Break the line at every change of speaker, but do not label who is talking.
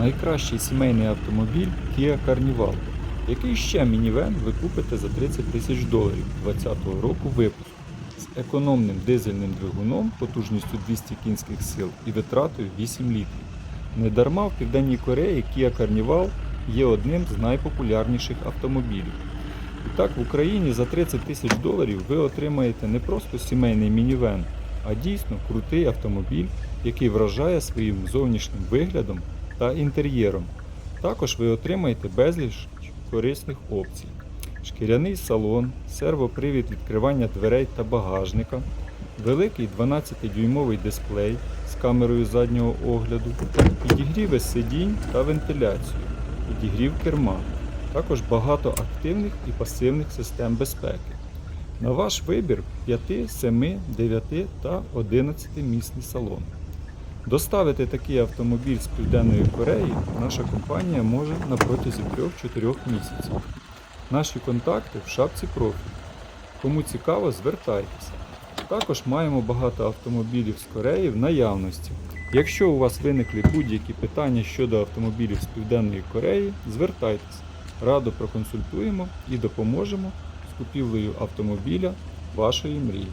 найкращий сімейний автомобіль Kia Carnival. Який ще мінівен ви купите за 30 тисяч доларів 2020 року випуску з економним дизельним двигуном потужністю 200 кінських сил і витратою 8 літрів. Недарма в Південній Кореї Kia Carnival є одним з найпопулярніших автомобілів. І так, в Україні за 30 тисяч доларів ви отримаєте не просто сімейний мінівен, а дійсно крутий автомобіль, який вражає своїм зовнішнім виглядом та інтер'єром. Також ви отримаєте безліч корисних опцій. Шкіряний салон, сервопривід відкривання дверей та багажника, великий 12-дюймовий дисплей з камерою заднього огляду, підігріви сидінь та вентиляцію, підігрів керма. Також багато активних і пасивних систем безпеки. На ваш вибір 5, 7, 9 та 11 місний салон. Доставити такий автомобіль з Південної Кореї наша компанія може на протязі 3-4 місяців. Наші контакти в шапці профілю. Кому цікаво, звертайтеся. Також маємо багато автомобілів з Кореї в наявності. Якщо у вас виникли будь-які питання щодо автомобілів з Південної Кореї, звертайтеся. Радо проконсультуємо і допоможемо з купівлею автомобіля вашої мрії.